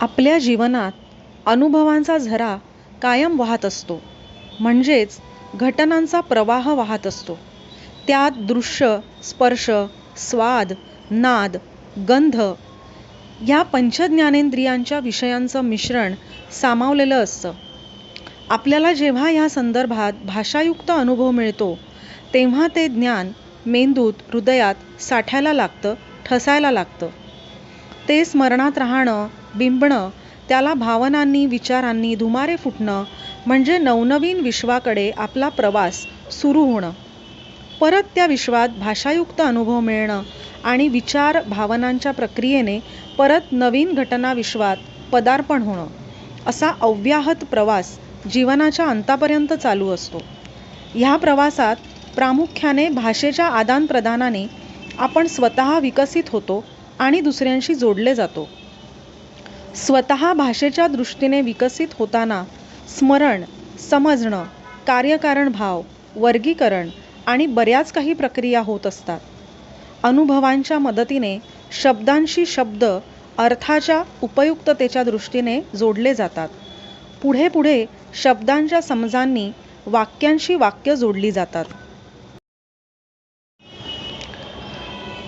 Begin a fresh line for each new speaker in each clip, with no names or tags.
आपल्या जीवनात अनुभवांचा झरा कायम वाहत असतो. म्हणजेच घटनांचा प्रवाह वाहत असतो. त्यात दृश्य स्पर्श स्वाद नाद गंध ह्या पंचज्ञानेंद्रियांच्या विषयांचं मिश्रण सामावलेलं असतं. आपल्याला जेव्हा ह्या संदर्भात भाषायुक्त अनुभव मिळतो तेव्हा ते ज्ञान मेंदूत हृदयात साठायला लागतं ठसायला लागतं. ते स्मरणात राहणं बिंबणं त्याला भावनांनी विचारांनी धुमारे फुटणं म्हणजे नवनवीन विश्वाकडे आपला प्रवास सुरू होणं. परत त्या विश्वात भाषायुक्त अनुभव मिळणं आणि विचार भावनांच्या प्रक्रियेने परत नवीन घटना विश्वात पदार्पण होणं असा अव्याहत प्रवास जीवनाच्या अंतापर्यंत चालू असतो. ह्या प्रवासात प्रामुख्याने भाषेच्या आदानप्रदानाने आपण स्वतः विकसित होतो आणि दुसऱ्यांशी जोडले जातो. स्वतः भाषेच्या दृष्टीने विकसित होताना स्मरण समजणं कार्यकारण भाव वर्गीकरण आणि बऱ्याच काही प्रक्रिया होत असतात. अनुभवांच्या मदतीने शब्दांशी शब्द अर्थाच्या उपयुक्ततेच्या दृष्टीने जोडले जातात. पुढे पुढे शब्दांच्या समजांनी वाक्यांशी वाक्य जोडली जातात.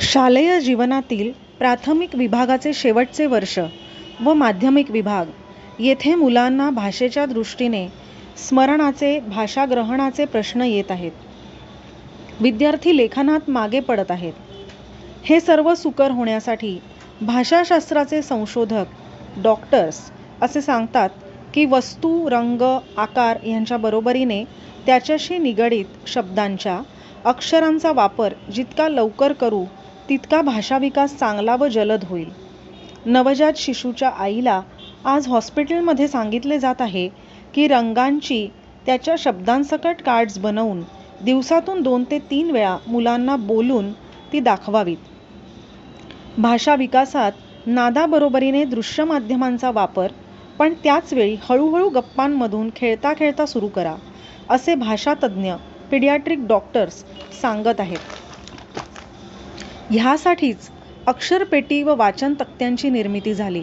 शालेय जीवनातील प्राथमिक विभागाचे शेवटचे वर्ष व माध्यमिक विभाग. येथे मुलांना भाषेच्या दृष्टीने स्मरणाचे भाषाग्रहणाचे प्रश्न येत आहेत. विद्यार्थी लेखनात मागे पडत आहेत. हे सर्व सुकर होण्यासाठी भाषाशास्त्राचे संशोधक डॉक्टर्स असे सांगतात की वस्तू रंग आकार यांच्या बरोबरीने त्याच्याशी निगडीत शब्दांच्या अक्षरांचा वापर जितका लवकर करू तितका भाषा विकास चांगला व जलद होईल. नवजात शिशूच्या आईला आज हॉस्पिटलमध्ये सांगितले जात आहे की रंगांची त्याच्या शब्दांसकट कार्ड्स बनवून दिवसातून दोन ते तीन वेळा मुलांना बोलून ती दाखवावीत. भाषा विकासात नादाबरोबरीने दृश्य माध्यमांचा वापर पण त्याचवेळी हळूहळू गप्पांमधून खेळता खेळता सुरू करा असे भाषातज्ज्ञ पिडियाट्रिक डॉक्टर्स सांगत आहेत. ह्यासाठीच अक्षरपेटी व वाचन तक्त्यांची निर्मिती झाली.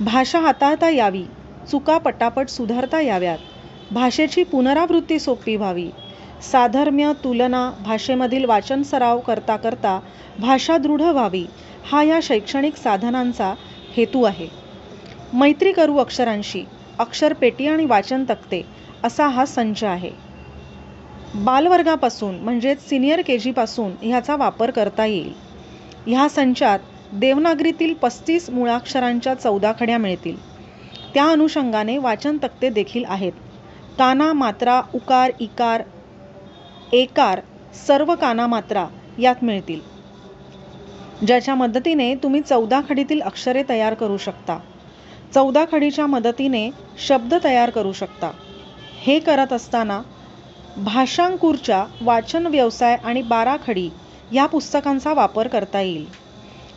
भाषा हाताळता यावी चुका पटापट सुधारता याव्यात भाषेची पुनरावृत्ती सोपी व्हावी. साधर्म्य तुलना भाषेमधील वाचन सराव करता करता भाषा दृढ व्हावी हा या शैक्षणिक साधनांचा हेतू आहे. मैत्री करू अक्षरांशी अक्षरपेटी आणि वाचन तक्ते असा हा संच आहे. बालवर्गापासून म्हणजेच सिनियर के जीपासून ह्याचा वापर करता येईल. ह्या संचात देवनागरीतील पस्तीस मुळाक्षरांच्या चौदा खड्या मिळतील. त्या अनुषंगाने वाचन तक्ते देखील आहेत. काना मात्रा उकार इकार एकार सर्व काना मात्रा यात मिळतील. ज्याच्या मदतीने तुम्ही चौदा खडीतील अक्षरे तयार करू शकता. चौदा खडीच्या मदतीने शब्द तयार करू शकता. हे करत असताना भाषांकूरच्या वाचन व्यवसाय आणि बारा खडी या पुस्तकांचा वापर करता येईल.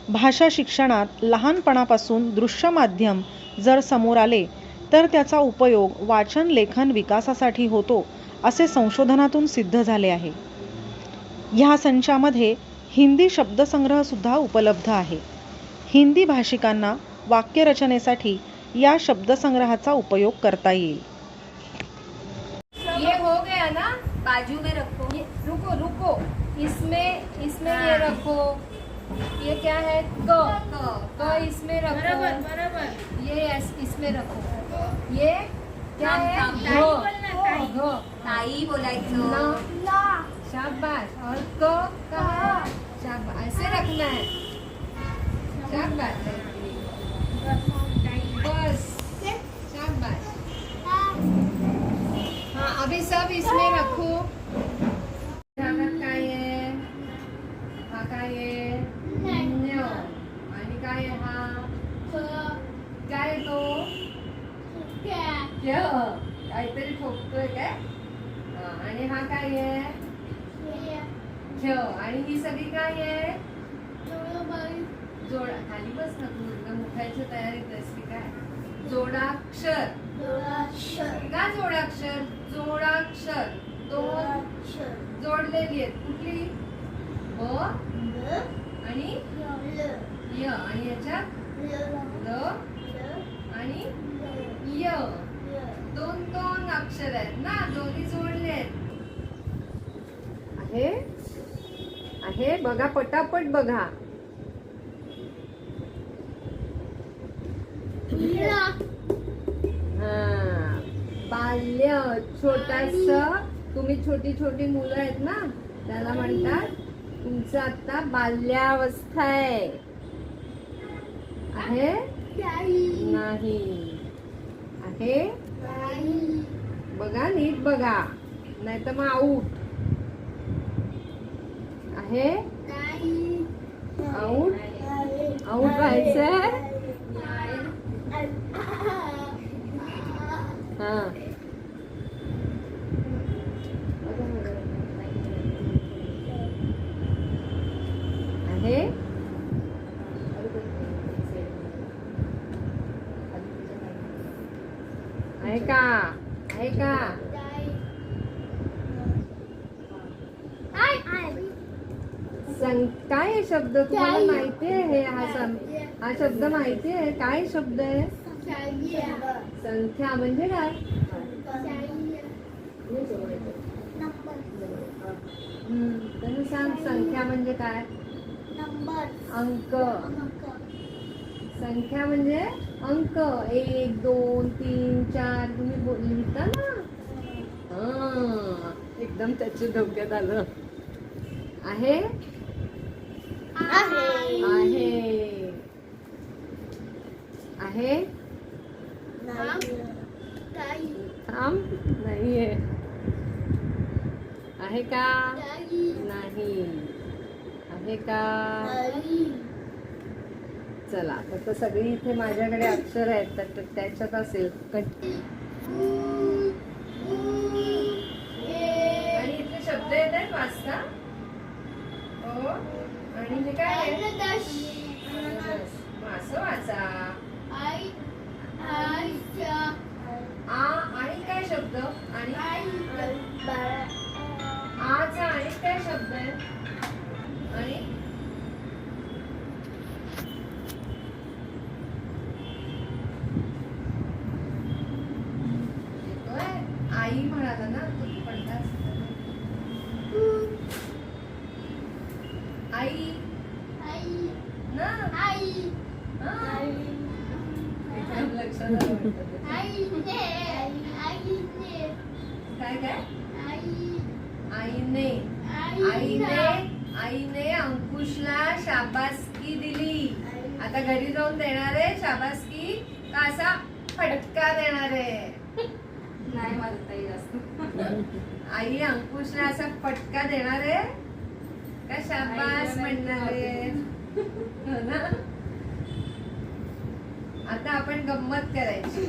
भाषा शिक्षणात लहानपणापासून दृश्य माध्यम जर समोर आले तर त्याचा उपयोग वाचन लेखन विकासासाठी होतो असे संशोधनातून सिद्ध झाले आहे. ह्या संचामध्ये हिंदी शब्दसंग्रह सुद्धा उपलब्ध आहे. हिंदी भाषिकांना वाक्यरचनेसाठी या शब्दसंग्रहाचा उपयोग करता येईल.
ये हो गया ना?
बाजू में रखो.
इसमें इसमें ये रखो। ये क्या है? क।
क
क। इसमें रखो।
बरोबर
ये इसमें रखो। ये क्या है? घ।
ताई
बोल ना, ताई.
घ।
बोलायचं।
ना। शाबाश। और क कहाँ शाबाश। ऐसे रखना है। शाबाश। बस। शाबाश। हाँ अभी सब इसमें रखो। आहे बघा पटापट बघा. हा. बाल्य छोटास. तुम्ही छोटी छोटी मुलं आहेत ना त्याला म्हणतात तुमचं आता बाल्यावस्था आहे. आहे? नाही. आहे? बघा नीट बघा. नाही तर मग आऊट आहे आऊट आऊट व्हायचंय? हा आहे आहे का आहे का सं काय आहे शब्द तुम्हाला माहिती आहे? हे हा सं- हा शब्द माहिती आहे? काय शब्द आहे? संख्या म्हणजे काय? सांग संख्या म्हणजे काय? अंक. संख्या म्हणजे अंक. एक दोन तीन चार. तुम्ही बोल- लिहिता ना? हा. एकदम त्याच्या डोक्यात आलं. आहे? आहे. आहे. थांब. नाहीये. आहे का? नाही. आहे का? चला तर सगळी इथे माझ्याकडे अक्षर आहेत तर तर त्याच्यात असेल. कट- आणि इथे शब्द येत आहेत वाचता? हो. हे काय असं वाचा. आ आणि काय शब्द? आणि? आचा आणि काय शब्द आहे? आणि? आई म्हणाला ना तू पडलास आई ना हा. एकदम लक्षात आलं वाटतं ते. काय काय आईने आईने आईने अंकुशला शाबासकी दिली. आता घरी जाऊन देणार आहे शाबासकी का असा फटका देणार? आहे
नाही मला ताई जास्त.
आई अंकुशला असा फटका देणार? आहे का शाबास म्हणणार? आहे हो ना आता आपण गंमत करायची.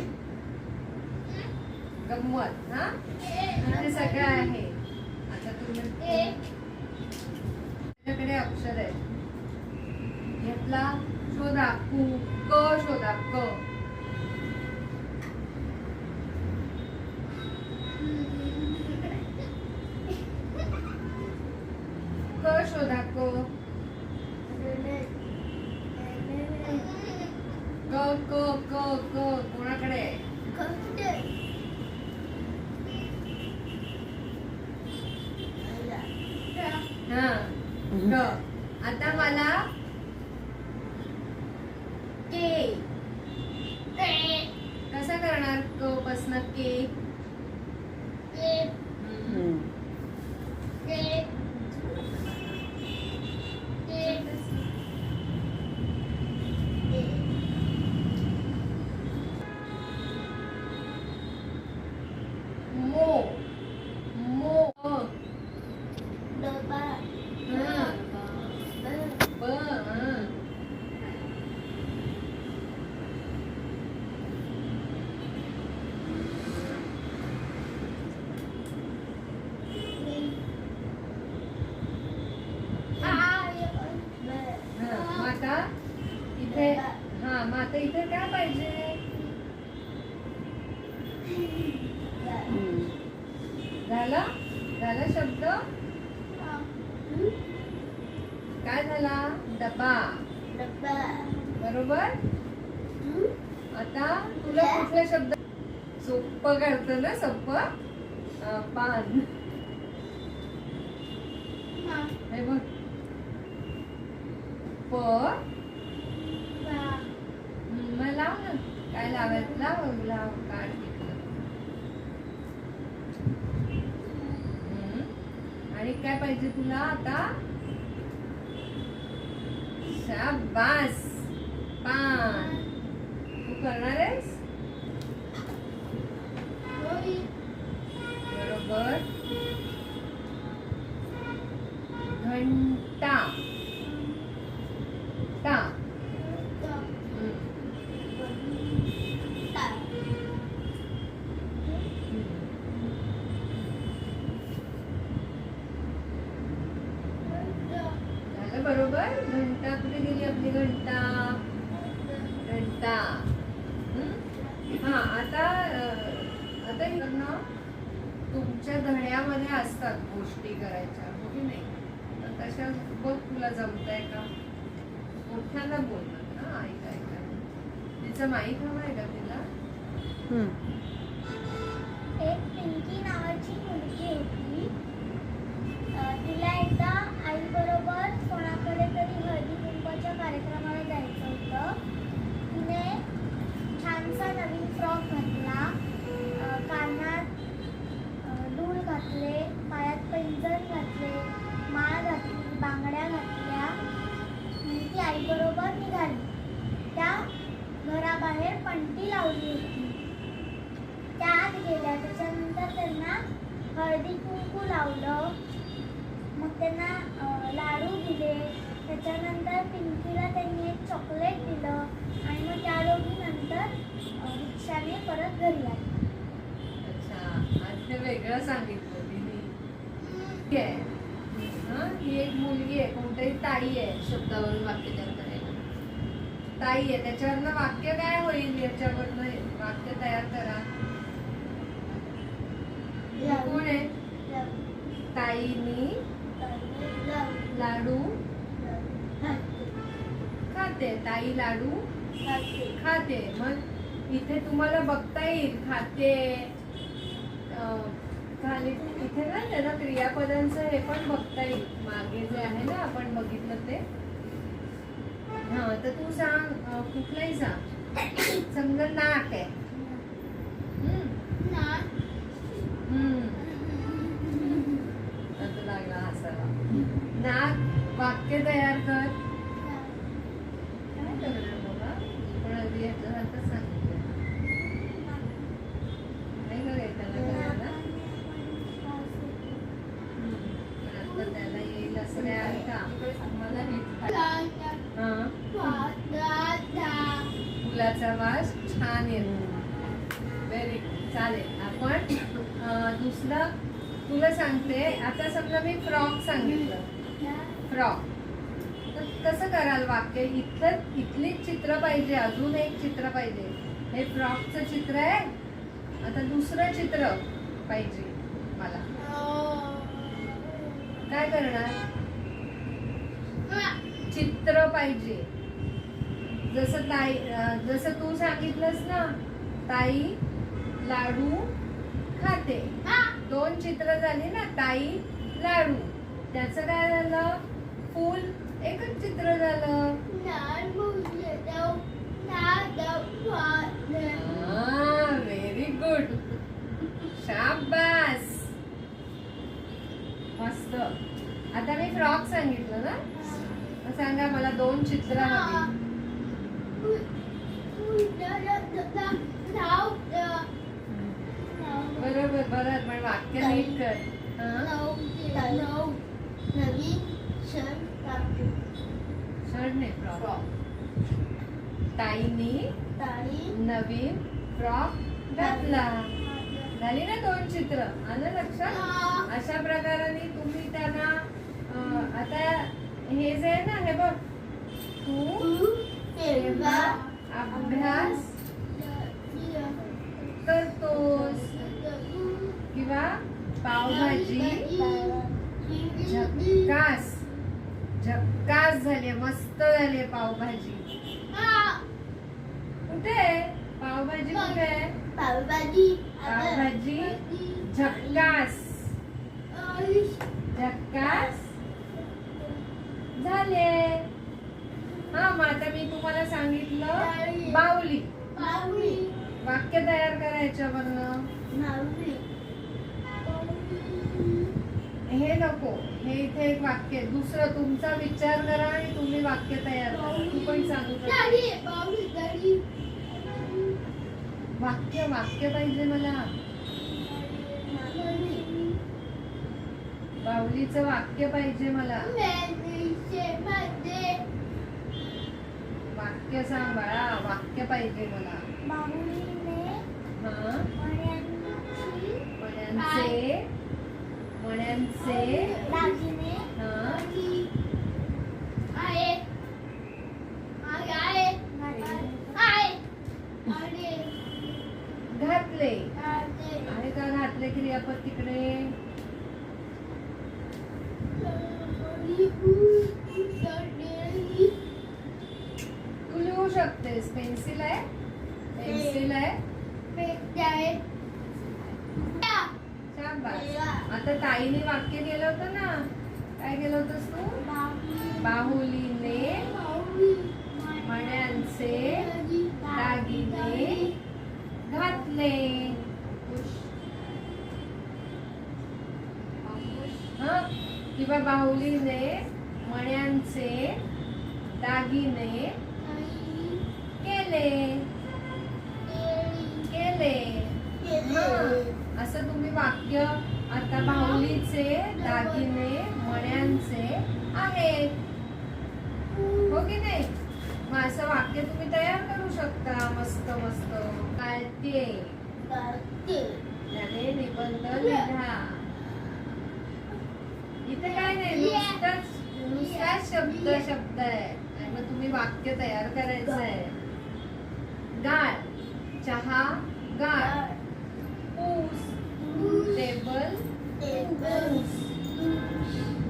गंमत हा? ते सगळं आहे. आता तुम्ही त्याच्याकडे अक्षर आहे घेतला शोधा. कु क शोधा क क क क क कोणाकडे आहे हा क आता मला के कसा करणार क पासन के मो मो हा ब हा हा मग आता इथे हा मग आता इथे काय पाहिजे झाला झाला शब्द काय झाला डबा बरोबर आता तुला कुठले शब्द सोप्प अं, पान. हे. बघ. प. मग लाव ना. काय लावायचं? लाव लाव. काढ तिथलं. हम्म. आणि काय पाहिजे तुला आता? शाबास. पान. तू करणार कुठे घंटा? घंटा. हा? आता आता हे ना. तुमच्या धड्यामध्ये असतात गोष्टी करायच्या हो की नाही? तर तशा बघ तुला जमतंय का? मोठ्यांना बोलतात ना ऐका ऐका तिचं माहीत हवं आहे का तिला
हम्म.
एक पिंकी नावाची मुलगी होती अं, तिला एकदा आई बरोबर कोणाकडे तरी हळदी कुंकवाच्या कार्यक्रमाला जायचं होतं तिने छानसा नवीन फ्रॉक घातला अं, कानात अं, डूल घातले पायात पैंजण घातले माळ घातली बांगड्या घातल्या आणि ती आई बरोबर निघाली त्या घराबाहेर पणती लावली होती त्या आत गेल्या त्याच्यानंतर त्यांना हळदी कुंकू लावलं मग त्यांना अं, लाडू दिले त्याच्यानंतर पिंकीला त्यांनी एक चॉकलेट दिलं आणि मग त्या दोघी नंतर अं, रिक्षाने परत घरी आले
अच्छा आज ते वेगळं सांगितलं तिने ठीक आहे? हं? एक मुलगी आहे कोणतरी ताई आहे शब्दावरून वाक्य तयार करायला ताई आहे त्याच्यावरनं वाक्य काय होईल याच्यावरनं वाक्य तयार करा कोण आहे? ताईनी लाडू. खाते. ताई लाडू. खाते. मग इथे तुम्हाला बघता येईल. खाते. अं, खाली इथे ना त्याला क्रियापदांचं हे पण बघता येईल मागे जे आहे ना आपण बघितलं ते. हा तर तू सांग कुठलंही सांग. समजा नाक आहे. नाक वाक्य तयार कर काय करणार बाबा पण अगदी याच्यासारखं सांगितलं नाही का रे त्याला करायला पण आता त्याला येईल असं काय आहे का मला हा फुलाचा वास छान येतो व्हेरी चालेल. आपण दुसरं तुला सांगते. आता समजा मी फ्रॉक सांगितलं. फ्रॉक. तर कसं कराल वाक्य? इथलं इथलीच चित्र पाहिजे अजून एक चित्र पाहिजे. हे फ्रॉकचं चित्र आहे. आता दुसरं चित्र पाहिजे मला. काय करणार? चित्र पाहिजे. जसं ताई जसं तू सांगितलंस ना ताई लाडू खाते. दोन चित्र झाली ना ताई लाडू. त्याचं काय झालं फूल एकच चित्र झालं व्हेरी गुड शाबास मस्त आता मी फ्रॉक सांगितलं ना मग सांगा मला दोन चित्र हवी बरोबर बरोबर पण वाक्य नीट कर हं?
नवीन क्षण प्राप्त
शर्ट नाही फ्रॉक ताईनी नवीन फ्रॉक घातला. झाली ना दोन चित्र? आलं लक्षात? अशा प्रकाराने तुम्ही त्यांना आता हे जे आहे ना हे बघ. तू अभ्यास करतोस. किंवा पावभाजी. झक्कास. झक्कास झाले मस्त झाले पावभाजी. कुठे? पावभाजी कुठे? आहे
पावभाजी
पावभाजी. झक्कास. झक्कास? झाले. हा मग आता मी तुम्हाला सांगितलं बाहुली.
बाहुली.
वाक्य तयार करायचं म्हणलं
बाहुली.
हे नको. हे इथे एक वाक्य आहे. दुसरं तुमचा विचार करा आणि तुम्ही वाक्य तयार करा. तू पण सांगू शकते वाक्य वाक्य पाहिजे मला. बाहुलीचं वाक्य पाहिजे मला. वाक्य सांग बाळा वाक्य पाहिजे मला. हा?
मण्यांची
मण्यांचे. हा
आहेत आहे आहे आहे
घातले
आहे
आहे काहीतरी आपण तिकडे तू लिहू शकतेस पेन्सिल आहे पेन्सिल आहे शाबास आता ताईने वाक्य केलं होतं ना काय केलं होतंस तू बाहुलीने मण्यांचे दागिने घातले हं? किंवा बाहुलीने मण्यांचे दागिने केले. केले. हं. असं तुम्ही वाक्य आता बाहुलीचे दागिने मण्यांचे आहेत. हो की नाही? मग असं वाक्य तुम्ही तयार करू शकता. मस्त मस्त. काय ते त्याने निबंध लिहा इथे काय नाही नुसताच नुसताच शब्द शब्द आहे. मग तुम्ही वाक्य तयार करायचं आहे गाळ. चहा गाळ. ऊस. टेबल. ऊस.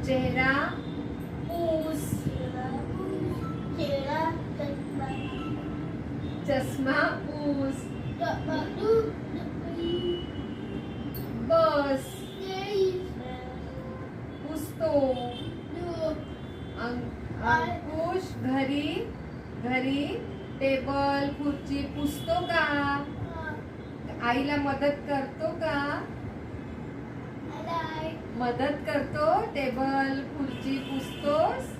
चेहरा. ऊस चष्मा ऊस बस पुसतो अंक- अंकुश घरी घरी टेबल खुर्ची पुसतो का? आईला मदत करतो का? मदत करतो? टेबल खुर्ची पुसतोस?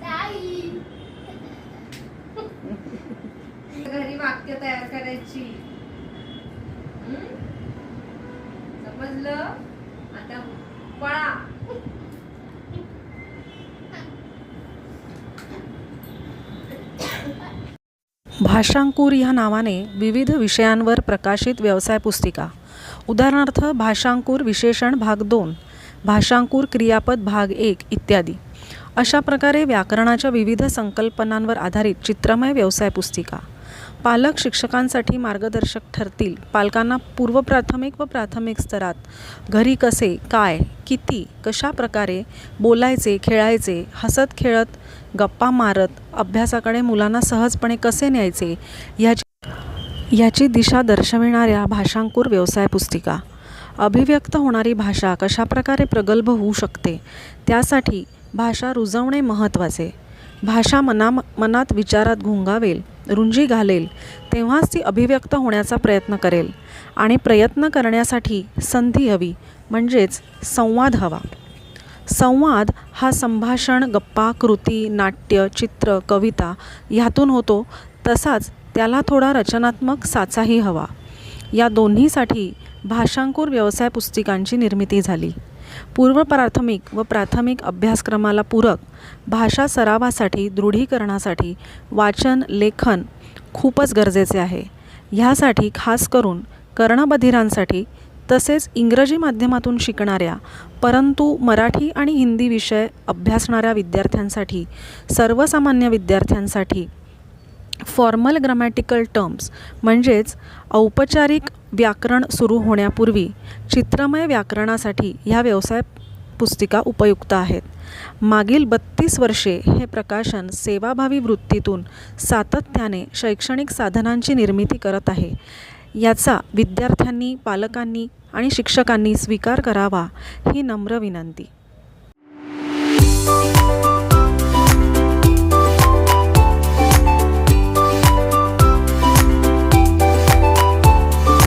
घरी वाक्य तयार करायची? समजलं? आता पळा.
भाषांकुर ह्या नावाने विविध विषयांवर प्रकाशित व्यवसाय पुस्तिका. उदाहरणार्थ भाषांकुर विशेषण भाग दोन भाषांकुर क्रियापद भाग एक इत्यादी. अशा प्रकारे व्याकरणाच्या विविध संकल्पनांवर आधारित चित्रमय व्यवसाय पुस्तिका. पालक शिक्षकांसाठी मार्गदर्शक ठरतील. पालकांना पूर्वप्राथमिक व प्राथमिक स्तरात घरी कसे काय किती कशा प्रकारे बोलायचे खेळायचे हसत खेळत गप्पा मारत अभ्यासाकडे मुलांना सहजपणे कसे न्यायचे याची याची दिशा दर्शविणाऱ्या भाषांकुर व्यवसाय पुस्तिका. अभिव्यक्त होणारी भाषा कशाप्रकारे प्रगल्भ होऊ शकते? त्यासाठी भाषा रुजवणे महत्त्वाचे. भाषा मना मनात विचारात घुंगावेल रुंजी घालेल तेव्हाच ती अभिव्यक्त होण्याचा प्रयत्न करेल आणि प्रयत्न करण्यासाठी संधी हवी म्हणजेच संवाद हवा. संवाद हा संभाषण गप्पा कृती नाट्य चित्र कविता ह्यातून होतो. तसाच त्याला थोडा रचनात्मक साचाही हवा. या दोन्हीसाठी भाषांकुर व्यवसाय पुस्तिकांची निर्मिती झाली. पूर्व प्राथमिक व प्राथमिक अभ्यासक्रमाला पूरक भाषा सरावासाठी दृढीकरणासाठी वाचन लेखन खूपच गरजेचे आहे. ह्यासाठी खास करून कर्णबधिरांसाठी तसेच इंग्रजी माध्यमातून शिकणाऱ्या परंतु मराठी आणि हिंदी विषय अभ्यासणाऱ्या विद्यार्थ्यांसाठी सर्वसामान्य विद्यार्थ्यांसाठी फॉर्मल ग्रामॅटिकल टर्म्स म्हणजेच औपचारिक व्याकरण सुरू होण्यापूर्वी चित्रमय व्याकरणासाठी ह्या व्यवसाय पुस्तिका उपयुक्त आहेत. मागील बत्तीस वर्षे हे प्रकाशन सेवाभावी वृत्तीतून सातत्याने शैक्षणिक साधनांची निर्मिती करत आहे. याचा विद्यार्थ्यांनी पालकांनी आणि शिक्षकांनी स्वीकार करावा ही नम्र विनंती.